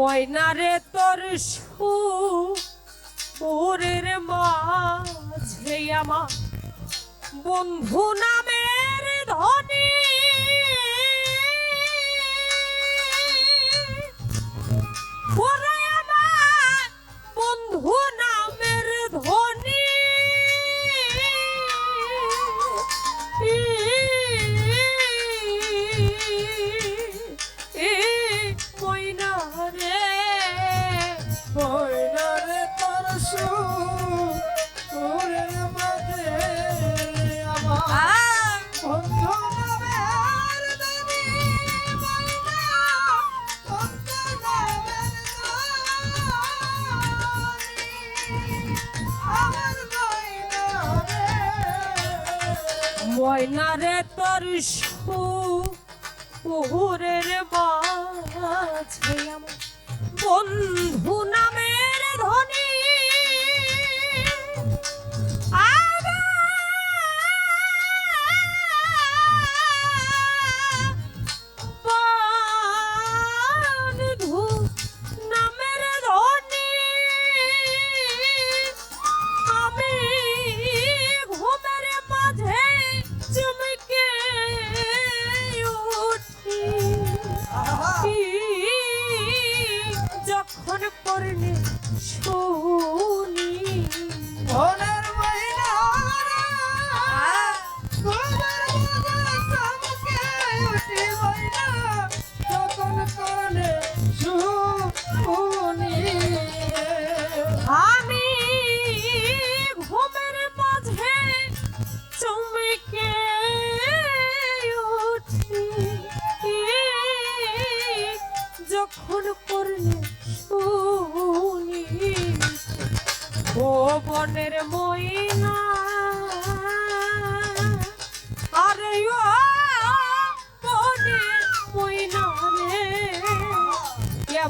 ময়নারে তোর সুরের মাঝে আমার বন্ধু নামের ধনী হয় না রে তোর পুহুরের মাঝে বন্ধু না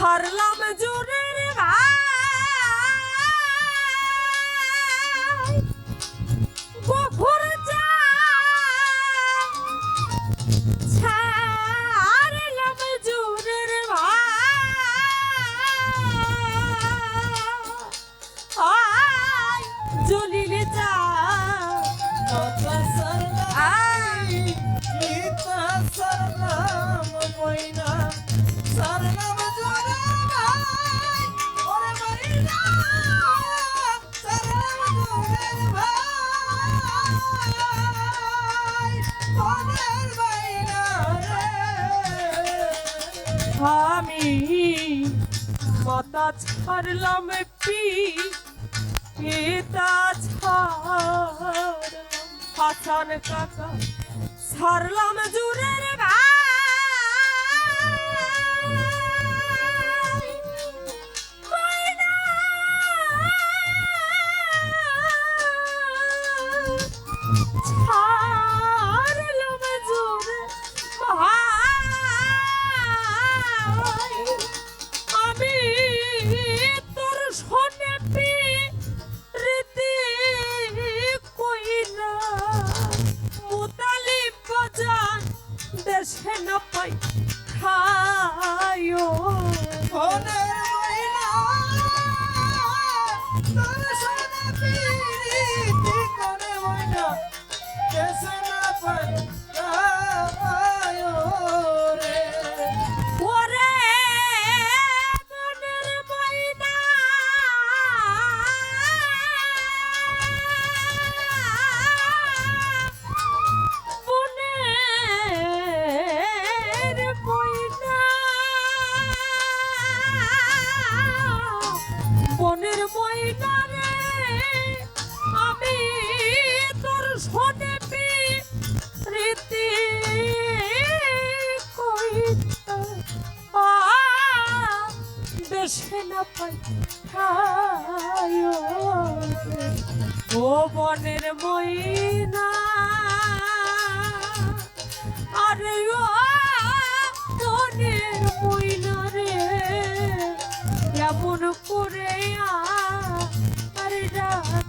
হারলাম জোরে রে ভাই আমি কথা ছাড়লাম পি পিতা ছাড়লাম হাসান কাকা ছাড়লাম মনের ময়না আমি তোর সনে প্রীতি দেশে না পাই ও মনের ময়না। আরে ও মনের ময়না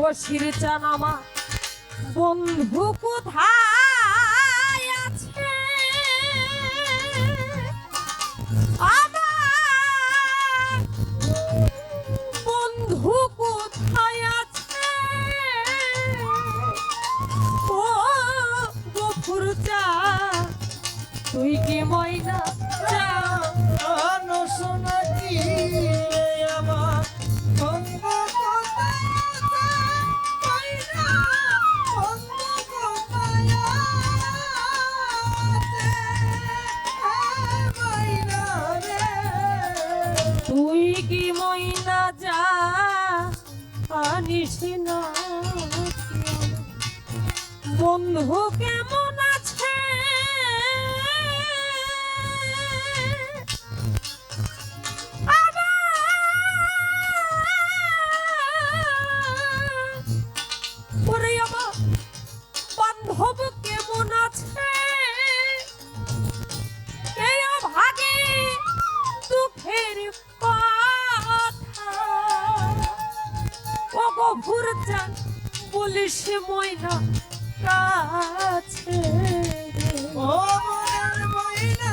বসির চান বন্ধু কোথায়? প্রভুর যান বলে সে ময়না কাছে। ও ময়না।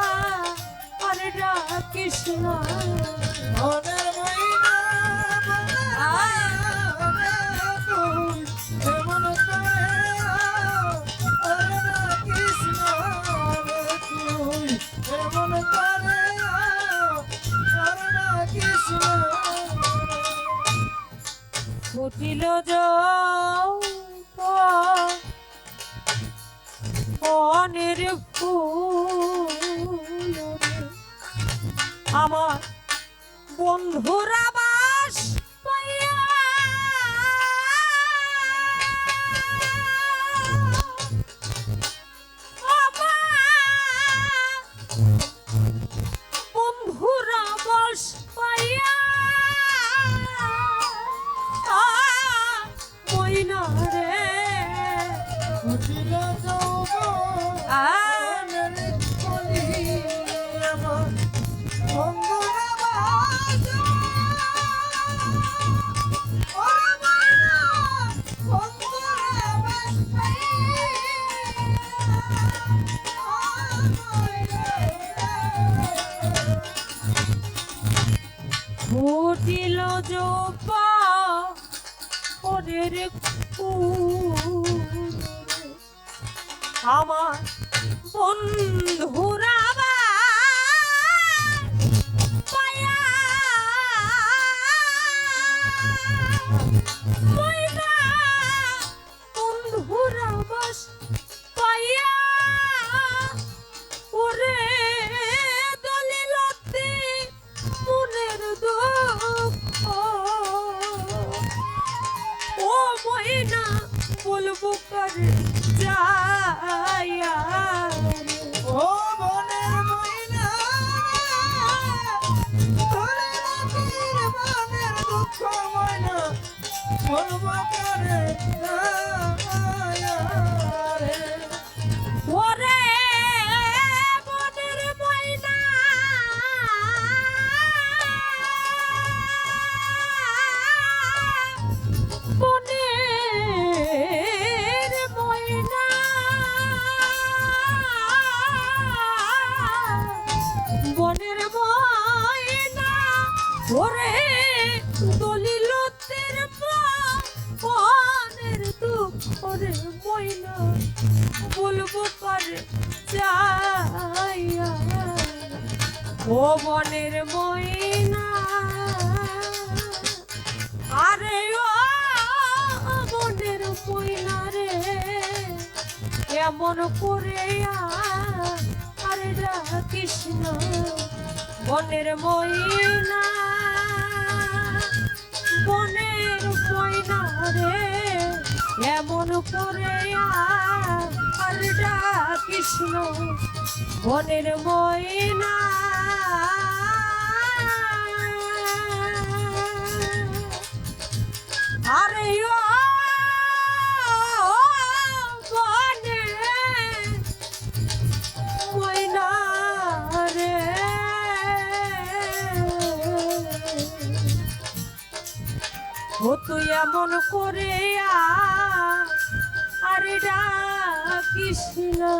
মনের ফুল আমার বন্ধুরা জোপা ওদের আমার বন্ধু করে যাইয়া ও রাতের মনের দুঃখ ময়না বলব করে ও বনের ময়না। আরে ও বনের ময়না রে। এমন করে আরে কৃষ্ণ বনের ময়না। বনের ময়না রে এমন করে আ- কৃষ্ণ বনের ময়না। আরে ও তুই এমন করে আরে ডাকিস না।